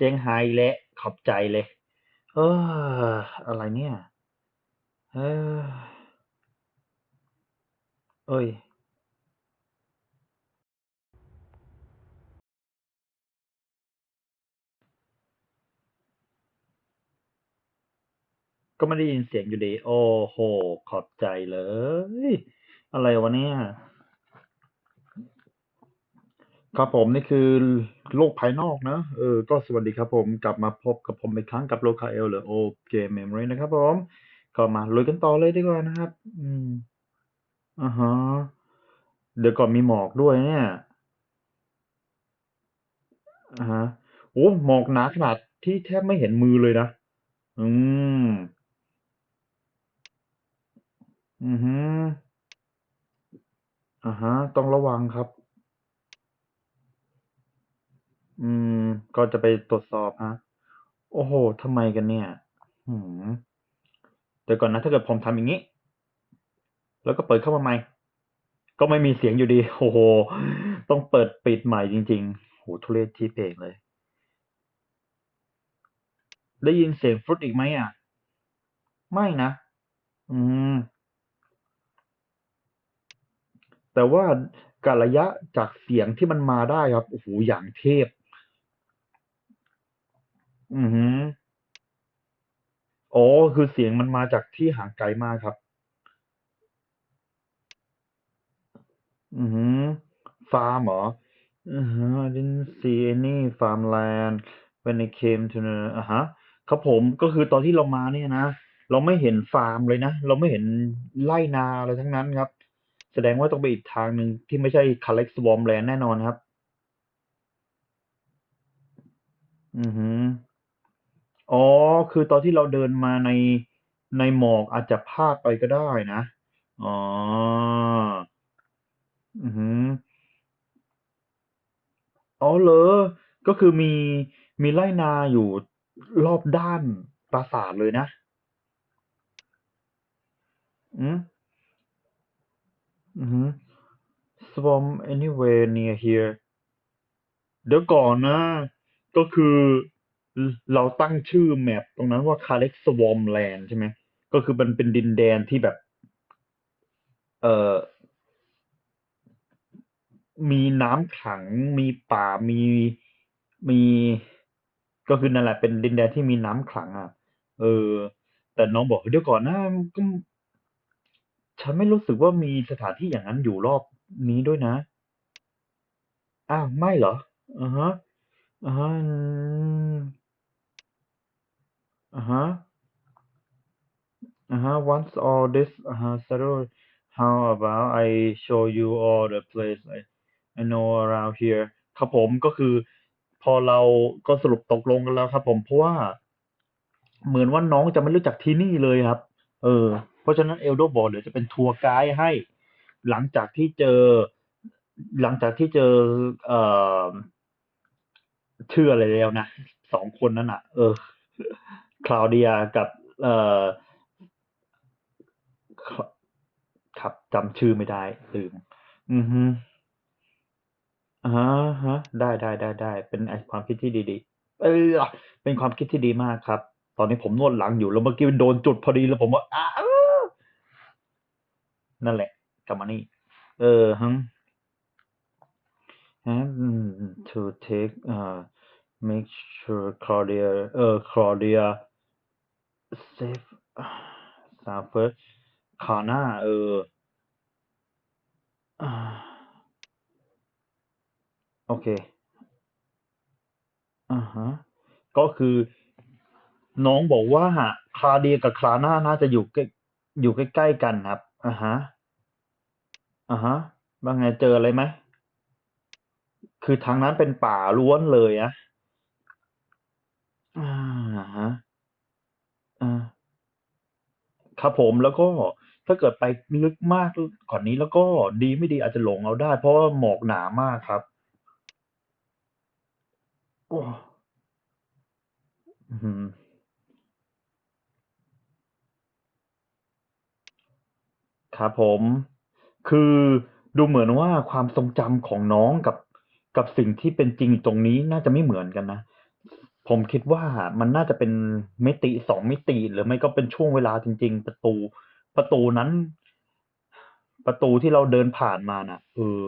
ซี่ยงไฮ้และขอบใจเลย เออ อะไรเนี่ย เออเฮ้ยก็ไม่ได้ยินเสียงอยู่ดี โอ้โฮขอบใจเลย อะไรวะเนี่ย ครับผมนี่คือ โลกภายนอกนะ เออ ก็สวัสดีครับผม กลับมาพบกับผมอีกครั้งกับ Lokael หรือ OGame Memory นะครับผม ก็มาลุยกันต่อเลยดีกว่านะครับ อืมอะฮะ เดี๋ยวก่อนมีหมอกด้วยเนี่ยอะฮะ โอ้หมอกหนาขนาดที่แทบไม่เห็นมือเลยนะ อืม อือฮึอะฮะ ต้องระวังครับ อืม ก็จะไปตรวจสอบครับโอ้โฮ ทำไมกันเนี่ย อื้อฮือ เดี๋ยวก่อนนะ ถ้าเกิดผมทำอย่างงี้ แล้วก็เปิดเข้ามาใหม่ ก็ไม่มีเสียงอยู่ดี โอ้โฮ ต้องเปิดปิดใหม่จริง ๆ โอ้โฮ ทุเรศชิบเป่งเลย ได้ยินเสียงฟรุตอีกไหมอะ?ไม่นะ อืม แต่ว่า กะระยะจากเสียงที่มันมาได้ครับ โอ้โฮ อย่างเทพ อือฮึ อ๋อ คือเสียงมันมาจากที่ห่างไกลมากครับ อือฮึ ฟาร์มเหรอ?อือฮึ I didn't see any farmland when I came to the อะฮะ ครับผม ก็คือตอนที่เรามาเนี่ยนะ เราไม่เห็นฟาร์มเลยนะ เราไม่เห็นไร่นาอะไรทั้งนั้นครับ แสดงว่าต้องไปอีกทางหนึ่งที่ไม่ใช่ Collect Swampland แน่นอนครับ อือฮึ อ๋อ คือตอนที่เราเดินมาใน ในหมอกอาจจะพลาดไปก็ได้นะ อ๋อ อือฮึ อ๋อ เหรอ?ก็คือมี มีไร่นาอยู่รอบด้านปราสาทเลยนะหือ?อือฮึ Swamp anywhere near here เดี๋ยวก่อนนะ ก็คือ เราตั้งชื่อ map ตรงนั้นว่า Collect Swampland ใช่ไหม?ก็คือมันเป็นดินแดนที่แบบ เอ่อ มีน้ำขัง มีป่า มี มี ก็คือนั่นแหละเป็นดินแดนที่มีน้ำขังอะ เออ แต่น้องบอก"เดี๋ยวก่อนนะก็ฉันไม่รู้สึกว่ามีสถานที่อย่างนั้นอยู่รอบนี้ด้วยนะ"อ้าว ไม่เหรอ?อะฮะอะฮะ อืมอะฮะอะฮะ Once all this อะฮะ settled how about I show you all the place I I know around here ครับผมก็คือ พอเราก็สรุปตกลงกันแล้วครับ ผมเพราะว่า เหมือนว่าน้องจะไม่รู้จักที่นี่เลยครับ เออ เพราะฉะนั้น Eldo บอกเดี๋ยวจะเป็นทัวร์ไกด์ให้ หลังจากที่เจอ หลังจากที่เจอ เอ่อชื่ออะไรแล้วนะ2คนนั้นน่ะ เออ Claudia กับเอ่อครับจำชื่อไม่ได้ลืม อือฮึอะฮะ ได้ๆๆๆเป็นไอความคิดที่ดีๆเออเป็นความคิดที่ดีมากครับ ตอนนี้ผมนวดหลังอยู่แล้วเมื่อกี้มันโดนจุดพอดีแล้วผมก็อาอื้อนั่นแหละกลับมานี่ เออฮึ to take อ่า make sure Claudia uh Claudia เออ Claudia safe sound first คาหน้าเอออาโอเคอะฮะก็คือน้องบอกว่า Claudia กับ Clara น่าจะอยู่ใกล้อยู่ใกล้ๆกันครับอะฮะอะฮะว่าไงเจออะไรไหม?คือทางนั้นเป็นป่าล้วนเลยนะอ่าฮะ ครับผมแล้วก็ถ้าเกิดไปลึกมากลกว่านี้แล้วก็ดีไม่ดีอาจจะหลงเอาได้ เพราะว่าหมอกหนามากครับ โอ้อื้อฮือ ครับผม คือดูเหมือนว่าความทรงจำของน้องกับ กับสิ่งที่เป็นจริงตรงนี้น่าจะไม่เหมือนกันนะพ ผมคิดว่ามันน่าจะเป็นมิติสองมิติ หรือไม่ก็เป็นช่วงเวลาจริง ๆ ประตูประตูนั้น ประตูที่เราเดินผ่านมาน่ะเออ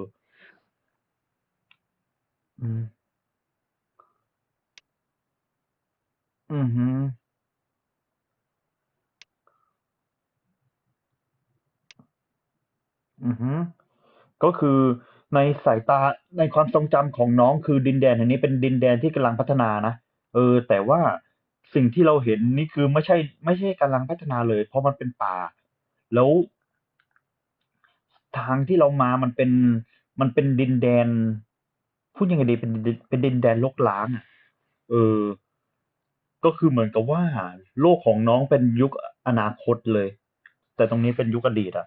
อืม อือฮึอือฮึก็คือในสายตาในความทรงจำของน้องคือดินแดนแห่งนี้เป็นดินแดนที่กำลังพัฒนานะ เออ แต่ว่าสิ่งที่เราเห็นนี่คือไม่ใช่ ไม่ใช่กำลังพัฒนาเลย เพราะมันเป็นป่า แล้ว ทางที่เรามามันเป็น มันเป็นดินแดน พูดยังไงดี เป็นดินเป็นดินแดนรกร้างอะเออ ก็คือเหมือนกับว่า โลกของน้องเป็นยุคอนาคตเลย แต่ตรงนี้เป็นยุคอดีตอะ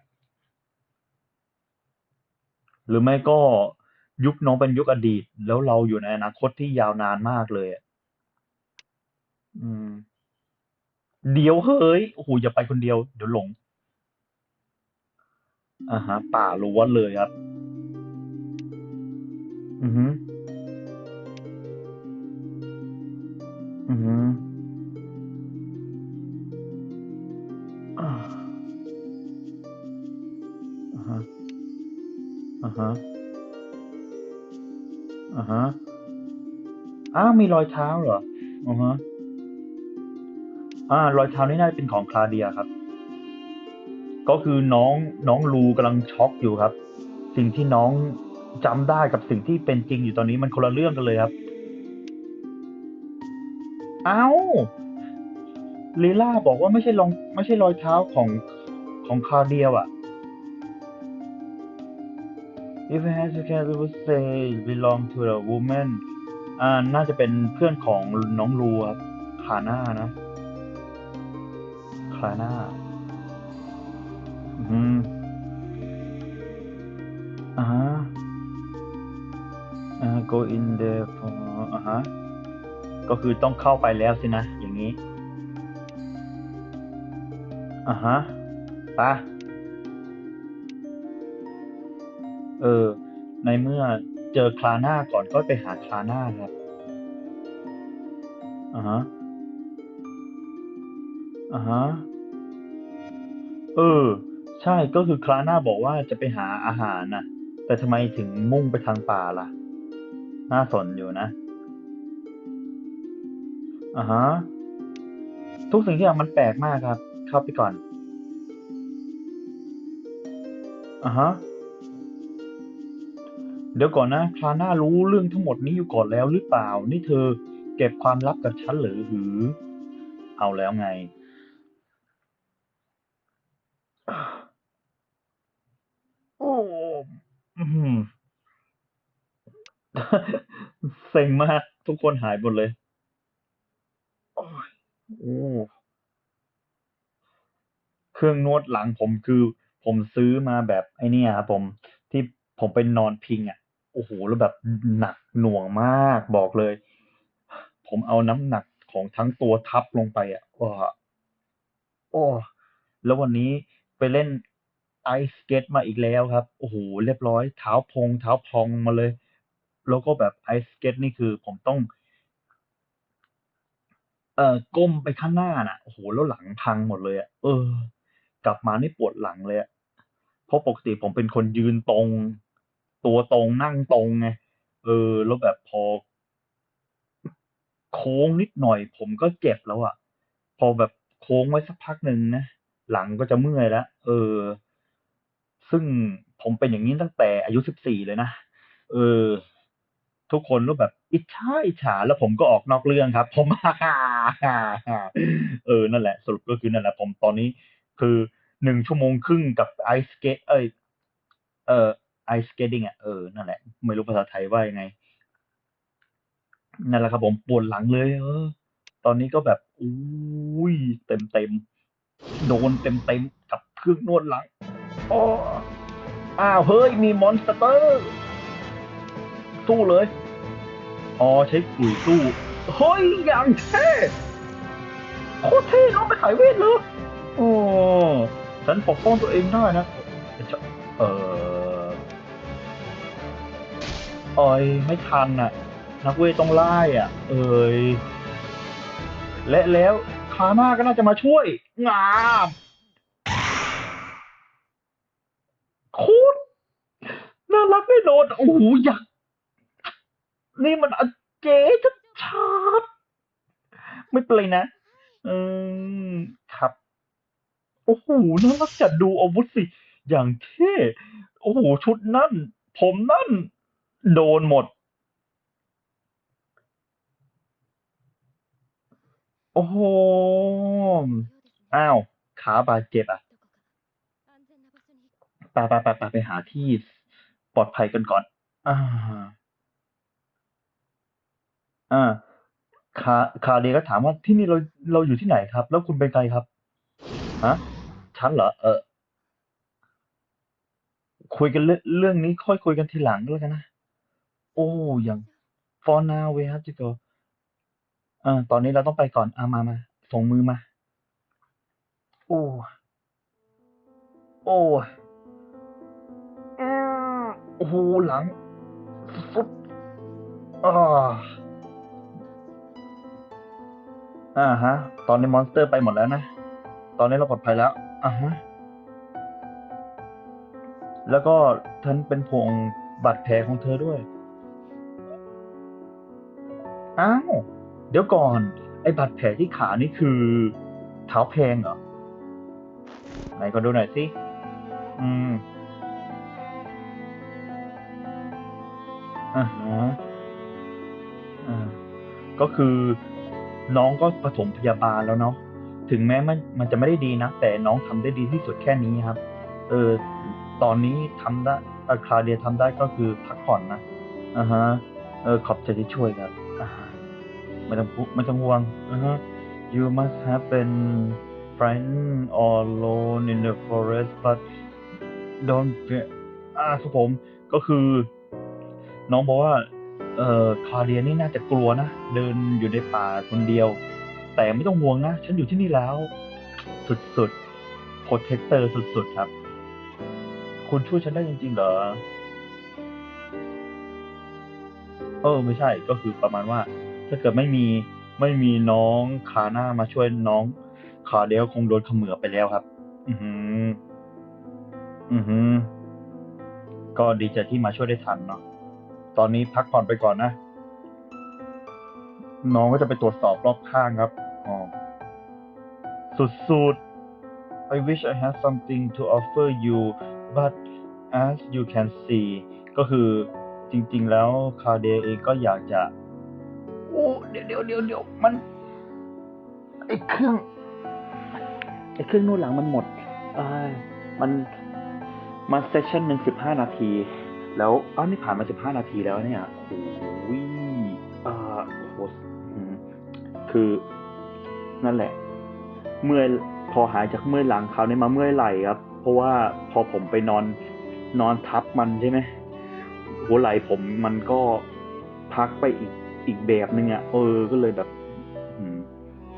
หรือไม่ก็ยุคน้องเป็นยุคอดีต แล้วเราอยู่ในอนาคตที่ยาวนานมากเลยอะ อืม เดี๋ยวเฮ้ยโอ้โฮอย่าไปคนเดียว เดี๋ยวหลงอะฮะ ป่าล้วนเลยครับ อือฮึอือฮึอาอะฮะอะฮะอะฮะอ้าวมีรอยเท้าเหรอ?อะฮะ อ่ารอยเท้านี่น่าจะเป็นของ Claudia ครับ ก็คือน้องน้อง Rue กำลังช็อกอยู่ครับ สิ่งที่น้องจำได้กับสิ่งที่เป็นจริงอยู่ตอนนี้มันคนละเรื่องกันเลยครับ เอ้าว Lila บอกว่าไม่ใช่รองไม่ใช่รอยเท้าของของ Claudia อะ If I had to guess I would say belong to the woman อ่า น่าจะเป็นเพื่อนของน้อง Rue ครับ Clara นะ Clara อือฮึอะฮะอา go in there for อะฮะก็คือต้องเข้าไปแล้วสินะ อย่างงี้อะฮะไปเออ ในเมื่อเจอ Clara ก่อนก็ไปหา Clara ครับอะฮะ อะฮะ เออ ใช่ก็คือ Clara บอกว่าจะไปหาอาหารน่ะ แต่ทำไมถึงมุ่งไปทางป่าล่ะ น่าสนอยู่นะอะฮะ ทุกสิ่งทุกอย่างมันแปลกมากครับ เข้าไปก่อนอะฮะ เดี๋ยวก่อนนะ Clara รู้เรื่องทั้งหมดนี้อยู่ก่อนแล้วหรือเปล่า?นี่เธอเก็บความลับกับฉันหรือหือ?เอาแล้วไง โอ้ อื้อฮือ เซ็งมาก ทุกคนหายหมดเลย โอ๊ยโอ้ เครื่องนวดหลังผมคือ ผมซื้อมาแบบไอ้เนี่ยครับผมที่ผมไปนอนพิงอะโอ้โฮแล้วแบบอหนักหน่วงมากบอกเลย ผมเอาน้ำหนักของทั้งตัวทับลงไปอะโอ้โอ้ แล้ววันนี้ ไปเล่น Ice Skate มาอีกแล้วครับ โอ้โฮเรียบร้อย เท้าพง เท้าพองมาเลย แล้วก็แบบ Ice Skate นี่คือผมต้อง เอ่อ ก้มไปข้างหน้าน่ะ โอ้โฮแล้วหลังพังหมดเลยอะเออ กลับมานี่ปวดหลังเลยอะเพราะปกติผมเป็นคนยืนตรง ตัวตรงนั่งตรงไง เออ แล้วแบบพอ โค้งนิดหน่อย ผมก็เจ็บแล้วอะพอแบบโค้งไว้สักพักหนึ่งนะ หลังก็จะเมื่อยแล้วเออ ซึ่งผมเป็นอย่างงี้ตั้งแต่อายุ14เลยนะเออ ทุกคนก็แบบอิจฉาๆแล้วผมก็ออกนอกเรื่องครับ ผมาเออนั่นแหละสรุปก็คือนั่นแหละผมตอนนี้คือ1ชั่วโมงครึ่งกับ Ice Skate เอยเออ Ice Skating อะเออนั่นแหละ ไม่รู้ภาษาไทยว่ายังไงนั่นแหละครับผมปวดหลังเลย เออ ตอนนี้ก็แบบอุ๊ยเต็มๆ โดนเต็มๆกับเครื่องนวดหลังอ้ออ้าวเฮ้ย มี Monster สู้เลย อ๋อ ใช้ขุ่ยสู้ เฮ้ย อย่างเท่โคตรเท่น้องเป็นสายเวทเหรอ?โอ้ฉันปกป้องตัวเองได้นะ เอออ่อยไม่ทันน่ะ นักเวทต้องร่ายอะเอยและแล้วคาน่าก็น่าจะมาช่วย งามโคตรน่ารักแน่นอนโอ้โหอยากนี่มันอเจ๊ชัดๆไม่เป็นไรนะเออครับ โอ้โหน่ารักจัดดูอาวุธสิ อย่างเท่โอ้โห ชุดนั่น ผมนั่น โดนหมด โอ้โห อ้าว ขาบาดเจ็บอะไปไปไปไปไปหาที่ปลอดภัยกันก่อน อ่า อ่า คา คาเดียก็ถามว่าที่นี่เรา เราอยู่ที่ไหนครับ แล้วคุณเป็นใครครับ ฮะ ฉันเหรอ เออ คุยกันเรื่องเรื่องนี้ค่อยคุยกันทีหลังก็แล้วกันนะ โอ้ยัง for now we have to go อ่า ตอนนี้เราต้องไปก่อน อ่ามามา ส่งมือมา โอ้ โอ้อืมโอ้โหหลังฟุบอ่าอ่าฮะ ตอนนี้มอนสเตอร์ไปหมดแล้วนะ ตอนนี้เราปลอดภัยแล้ว อ่าฮะ แล้วก็ฉันเป็นห่วงบาดแผลของเธอด้วย อ้าว เดี๋ยวก่อน ไอ้บาดแผลที่ขานี่คือเท้าแพงเหรอ ไหนก็ดูหน่อยสิ อืมอ่าฮะอ่า ก็คือน้องก็ปฐมพยาบาลแล้วเนาะ ถึงแม้มันมันจะไม่ได้ดีนะ แต่น้องทำได้ดีที่สุดแค่นี้ครับ เออ ตอนนี้ทำได้คลาเดียทำได้ก็คือพักผ่อนนะ อ่าฮะ เออ ขอบใจที่ช่วยครับ อ่าไม่ต้องพูไม่ต้องห่วงอ่าฮะ you must have been frightened or alone in the forest but don't be อ่าครับผมก็คือ น้องบอกว่า เอ่อคาเดียนี่น่าจะกลัวนะ เดินอยู่ในป่าคนเดียว แต่ไม่ต้องห่วงนะ ฉันอยู่ที่นี่แล้ว สุดๆโปรเทคเตอร์สุดๆครับ คุณช่วยฉันได้จริงๆเหรอเออไม่ใช่ก็คือประมาณว่า ถ้าเกิดไม่มีไม่มีน้องคาน่ามาช่วยน้อง คาเดียก็คงโดนเขมือไปแล้วครับ อือหือ อือหือ ก็ดีใจที่มาช่วยได้ทันเนาะ ตอนนี้พักผ่อนไปก่อนนะ น้องก็จะไปตรวจสอบรอบข้างครับ อ๋อ สุดๆ I wish I had something to offer you but as you can see ก็คือจริง ๆ แล้วคาเดเองก็อยากจะ โอ้ เดี๋ยวเดี๋ยวเดี๋ยวเดี๋ยวมันไอ้เครื่อง ไอ้เครื่องนู่นหลังมันหมดเอ้ยมันมาเซสชั่นหนึ่งสิบห้านาที แล้วอ้าวนี่ผ่านมาสิบห้านาทีแล้วเนี่ยโอ้โหเอ่อโหอืมคือนั่นแหละ เมื่อยพอหายจากเมื่อยหลังคราวนี้มาเมื่อยไหล่ครับ เพราะว่าพอผมไปนอนนอนทับมันใช่ไหมหัวไหล่ผมมันก็พักไปอีกอีกแบบนึงอะ่ะเออก็เลยแบบอืม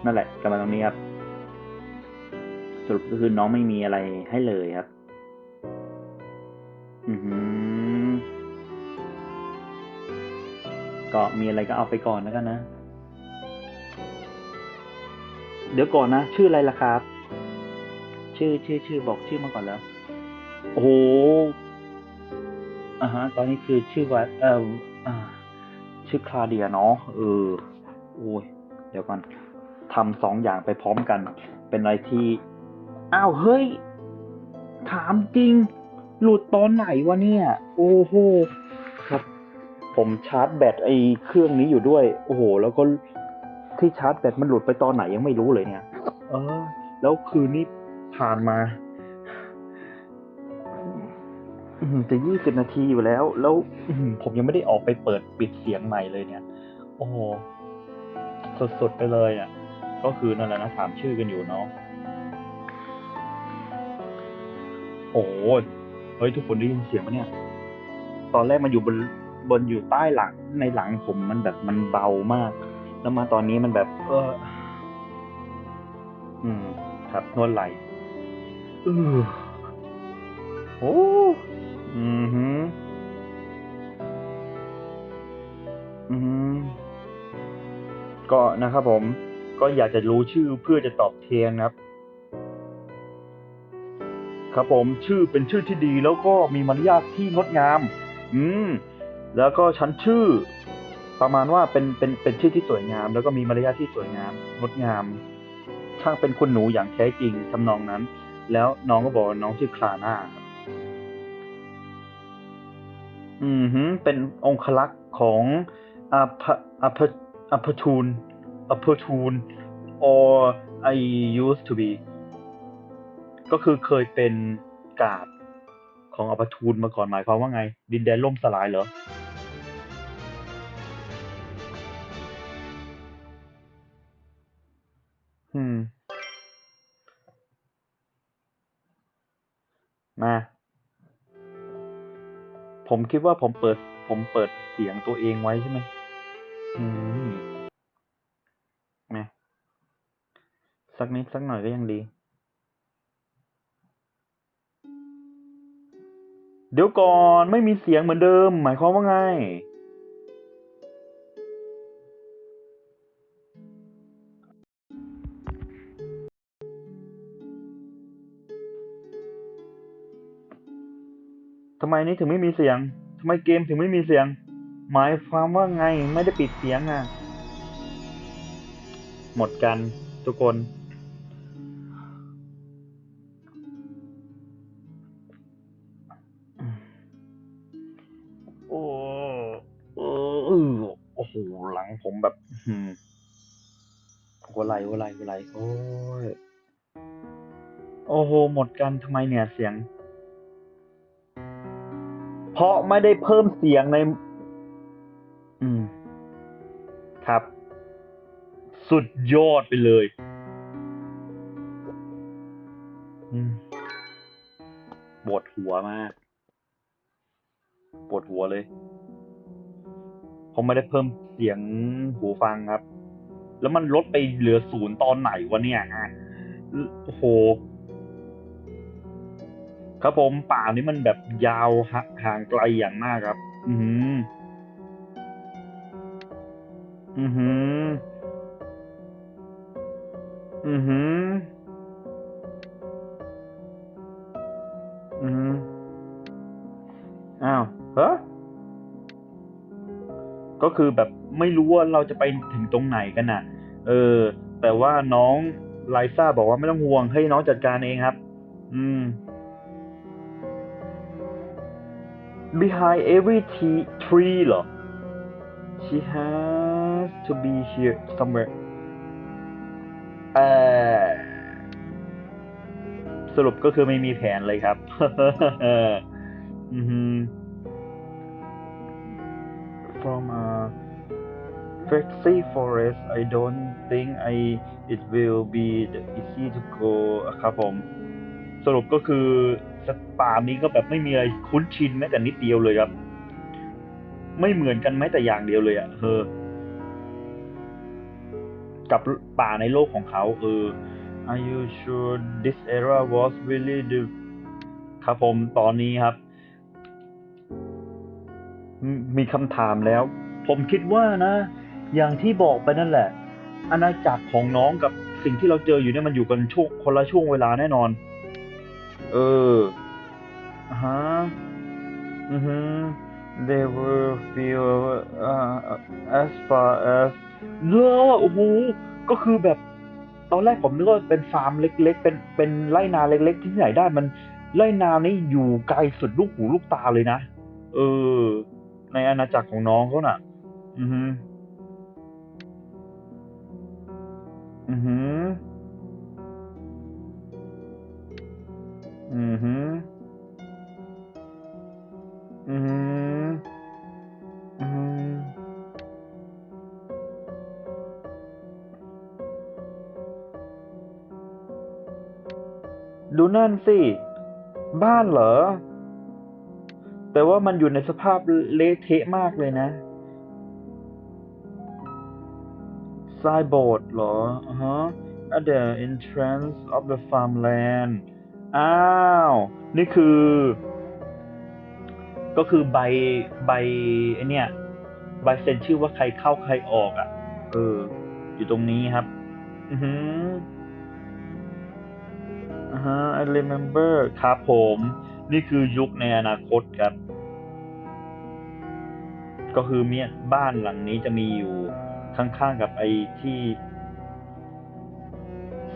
นั่นแหละกลับมาตรงนี้ครับ สรุปก็คือน้องไม่มีอะไรให้เลยครับ อือหือ ก็มีอะไรก็เอาไปก่อนแล้วกันนะ เดี๋ยวก่อนนะ ชื่ออะไรล่ะครับ ชื่อชื่อชื่อบอกชื่อมาก่อนแล้ว โอ้โหอ่าฮะ ตอนนี้คือชื่อว่าเอ่ออ่า ชื่อคลาเดียเนาะ เออ โอ้ย เดี๋ยวก่อนทำสองอย่างไปพร้อมกัน เป็นอะไรที่ อ้าวเฮ้ย ถามจริง หลุดตอนไหนวะเนี่ย โอ้โหครับ ผมชาร์จแบตไอ้เครื่องนี้อยู่ด้วย โอ้โห แล้วก็ที่ชาร์จแบตมันหลุดไปตอนไหนยังไม่รู้เลยเนี่ย เออ แล้วคืนนี้ผ่านมาอืมจะยี่สิบนาทีอยู่แล้ว แล้วอืมผมยังไม่ได้ออกไปเปิดปิดเสียงใหม่เลยเนี่ย โอ้โหสดๆไปเลยอะ ก็คือนั่นแหละนะถามชื่อกันอยู่เนาะ หเฮ้ยทุกคนได้ยินเสียงไหมเนี่ย ตอนแรกมันอยู่บนบนอยู่ใต้หลังในหลังผมมันแบบมันเบามาก แล้วมาตอนนี้มันแบบ เออ อืม ครับนวดไหลอือโอ้อือหืออือหือก็นะครับผม ก็อยากจะรู้ชื่อเพื่อจะตอบแทนครับ ครับผมชื่อเป็นชื่อที่ดีแล้วก็มีมารยาทที่งดงาม อืมแล้วก็ฉันชื่อ ประมาณว่าเป็นเป็นเป็นชื่อที่สวยงาม แล้วก็มีมารยาทที่สวยงามงดงาม ช่างเป็นคุณหนูอย่างแท้จริงทำนองนั้น แล้วน้องก็บอกน้องชื่อคลาน่าอืมฮึเป็นองคลักษ์ของอาพอาพอาพทูนอาพทูน or I used to be ก็คือเคยเป็นกาดของอาพทูนมาก่อนหมายความว่าไง ดินแดนล่มสลายเหรออืม มา ผมคิดว่าผมเปิด ผมเปิดเสียงตัวเองไว้ใช่ไหมอืมมาสักนิดสักหน่อยก็ยังดี เดี๋ยวก่อนไม่มีเสียงเหมือนเดิม หมายความว่าไง ทำไมนี่ถึงไม่มีเสียง ทำไมเกมถึงไม่มีเสียง หมายความว่าไงไม่ได้ปิดเสียงอะ หมดกันทุกคน หลังผมแบบอืมหัวไหลหัวไหลหัวไหลโอ้ยโอ้โห หมดกันทำไมเนี่ยเสียง เพราะไม่ได้เพิ่มเสียงใน อืม ครับ สุดยอดไปเลย อืมปวดหัวมากปวดหัวเลย ผมไม่ได้เพิ่มเสียงหูฟังครับ แล้วมันลดไปเหลือศูนย์ตอนไหนวะเนี่ยโอ้โห ครับผมป่านี้มันแบบยาวหห่างไกลอย่างมากครับ อือหืออือหือ อือหือ อือหือ อ้าว เฮ้ ก็คือแบบไม่รู้ว่าเราจะไปถึงตรงไหนกันน่ะ เออ แต่ว่าน้องไลซ่าบอกว่าไม่ต้องห่วงให้น้องจัดการเองครับ อืม behind every tree tree เหรอ she has to be here somewhere เออสรุปก็คือไม่มีแผนเลยครับ อือ from a Flexi Forest I don't think I it will be the easy to go ครับผม สรุปก็คือสป่านี้ก็แบบไม่มีอะไรคุ้นชินแม้แต่นิดเดียวเลยครับ ไม่เหมือนกันแม้แต่อย่างเดียวเลยอะเออ กับป่าในโลกของเขาเออ Are you sure this era was really the ครับผมตอนนี้ครับ มมีคำถามแล้ว ผมคิดว่านะ อย่างที่บอกไปนั่นแหละ อาณาจักรของน้องกับสิ่งที่เราเจออยู่เนี่ยมันอยู่กันช่วงคนละช่วงเวลาแน่นอน เอออ่าฮะอือฮึ they were few uh, as far as เนอะโอ้โหก็คือแบบ ตอนแรกผมนึกว่าเป็นฟาร์มเล็ก ๆ เป็นเป็นไร่นาเล็ก ๆ ที่ไหนได้มันไร่นานี่อยู่ไกลสุดลูกหูลูกตาเลยนะ เออ ในอาณาจักรของน้องเขาน่ะ อือฮึอือฮึอือฮึอือฮึอือฮึดูนั่นสิ บ้านเหรอ แต่ว่ามันอยู่ในสภาพเละเทะมากเลยนะทรายโบสถ์เหรออ่าฮะ at the entrance of the farmland อ้าว นี่คือ ก็คือใบใบไอเนี่ยใบเซ็นชื่อว่าใครเข้าใครออกอะ เออ อยู่ตรงนี้ครับ อือหืออ่าฮะ I remember ครับผม นี่คือยุคในอนาคตครับ ก็คือเมียบ้านหลังนี้จะมีอยู่ข้างๆกับไอ้ที่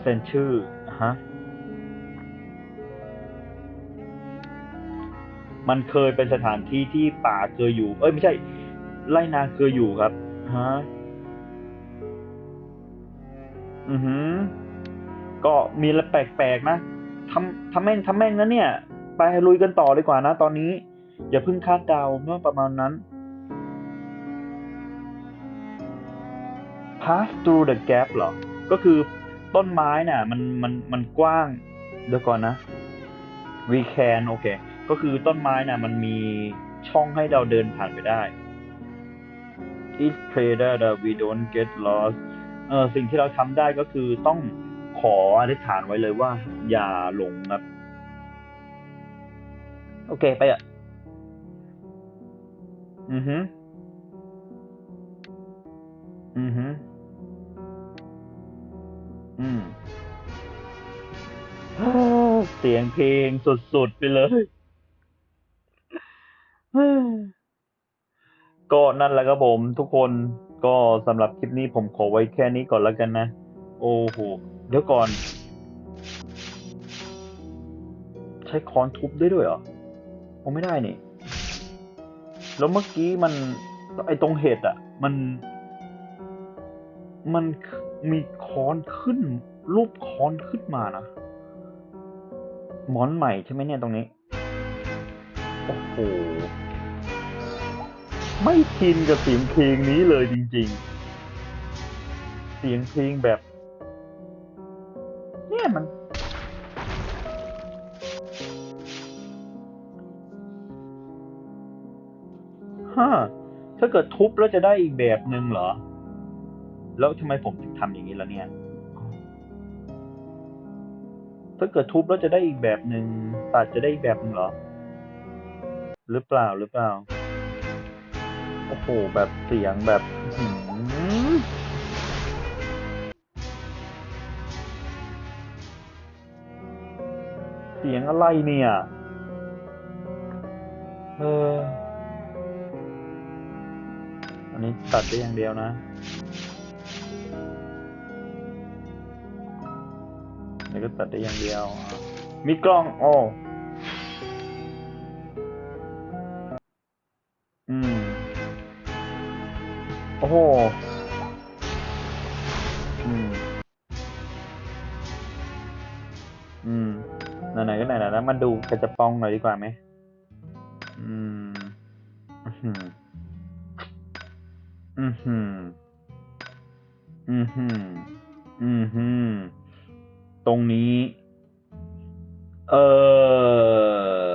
เซ็นชื่อฮะมันเคยเป็นสถานที่ที่ป่าเคยอยู่ เอ้ยไม่ใช่ไร่นาเคยอยู่ครับฮะอือหือ ก็มีอะไรแปลกๆนะทำทำแม่งทำแม่งนะเนี่ย ไปลุยกันต่อดีกว่านะ ตอนนี้ อย่าเพิ่งคาดเดาเมื่อประมาณนั้น pass through the gap เหรอ ก็คือต้นไม้น่ะ มันมันมันกว้าง เดี๋ยวก่อนนะ we can โอเค ก็คือต้นไม้น่ะ มันมีช่องให้เราเดินผ่านไปได้ It's pray that we don't get lost เออสิ่งที่เราทำได้ก็คือต้องขออธิษฐานไว้เลยว่า อย่าหลงครับ โอเค ไปอะอือฮึอือฮึอืมเสียงเพลงสุดๆไปเลยก็นั่นแหละครับผมทุกคนก็สำหรับคลิปนี้ผมขอไว้แค่นี้ก่อนแล้วกันนะ โอ้โห เดี๋ยวก่อน ใช้ค้อนทุบได้ด้วยเหรอ โอ้ไม่ได้นี่ แล้วเมื่อกี้มันไอตรงเห็ดอะ มัน มันมีค้อนขึ้น รูปค้อนขึ้นมานะหมอนใหม่ใช่ไหมเนี่ยตรงนี้ โอ้โห ไม่ชินกับเสียงเพลงนี้เลยจริง ๆ เสียงเพลงแบบ เกิดทุบแล้วจะได้อีกแบบหนึ่งเหรอ แล้วทำไมผมถึงทำอย่างนี้แล้วเนี่ย ถ้าเกิดทุบแล้วจะได้อีกแบบหนึ่งตัดจะได้อีกแบบหนึ่งเหรอ หรือเปล่าหรือเปล่า โอ้โห แบบเสียงแบบเสียงอะไรเนี่ย เออ นี้ตัดได้อย่างเดียวนะอันนี่ก็ตัดได้อย่างเดียว มีกล้องโอ้อืม โอ้โห อืม อืม ไหนๆก็ไหนๆแล้วมาดูกระจะปองหน่อยดีกว่าไหม อือหือ อือหือ อือหือ ตรงนี้ เออ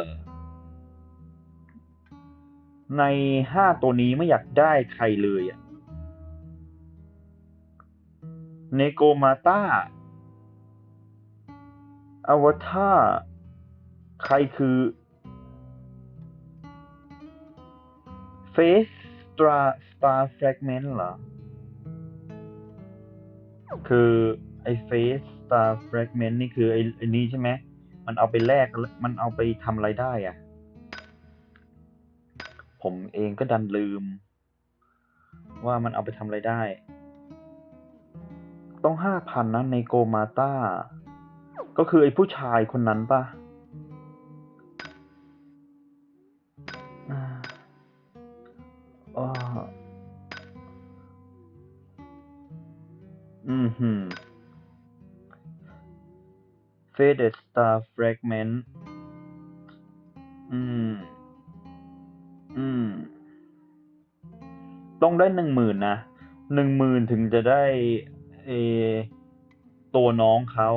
ในห้าตัวนี้ไม่อยากได้ใครเลยอะเนโกมาตาอวตารใครคือเฟสตราสตาร์แฟ กเมนต์เหรอ คือไอ้เฟสสตาร์แฟกเมนต์นี่คือไอ้ไอ้นี้ใช่ไหม มันเอาไปแลก มันเอาไปทำอะไรได้อะผมเองก็ดันลืม ว่ามันเอาไปทำอะไรได้ ต้องห้าพันนะในโกมาตาก็คือไอ้ผู้ชายคนนั้นปะอ่ Faded Star Fragment อืม อืม ต้องได้หนึ่งหมื่นนะหนึ่งหมื่นถึงจะได้เอตัวน้องเขา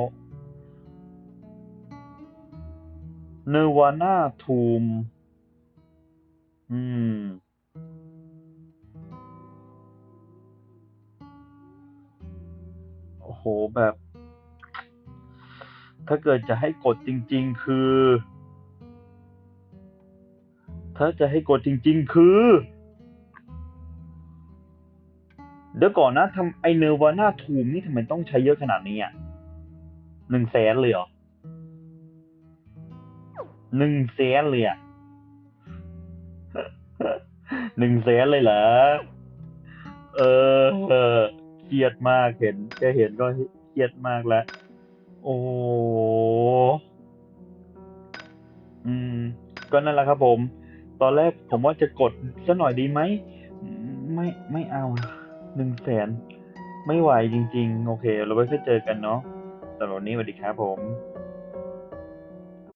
Nirvana Tomb อืม โอ้โห แบบ ถ้าเกิดจะให้กดจริง ๆ คือ ถ้าจะให้กดจริง ๆ คืออเดี๋ยวก่อนนะทำไอเนวาน่าทูมนี่ทำไมต้องใช้เยอะขนาดนี้อะหนึ่งแสนเลยเหรอหนึ่งแสนเลยอะหนึ่งแสนเลยเหรอ เออเออเครียดมากเห็นแค่เห็นก็เครียดมากแล้ว โอ้อืม ก็นั่นแหละครับผม ตอนแรกผมว่าจะกดสักหน่อยดีไหมอืมไม่ไม่เอาหนึ่งแสน ไม่ไหวจริง ๆ โอเค เราไว้ค่อยเจอกันเนาะสำหรับวันนี้สวัสดีครับผม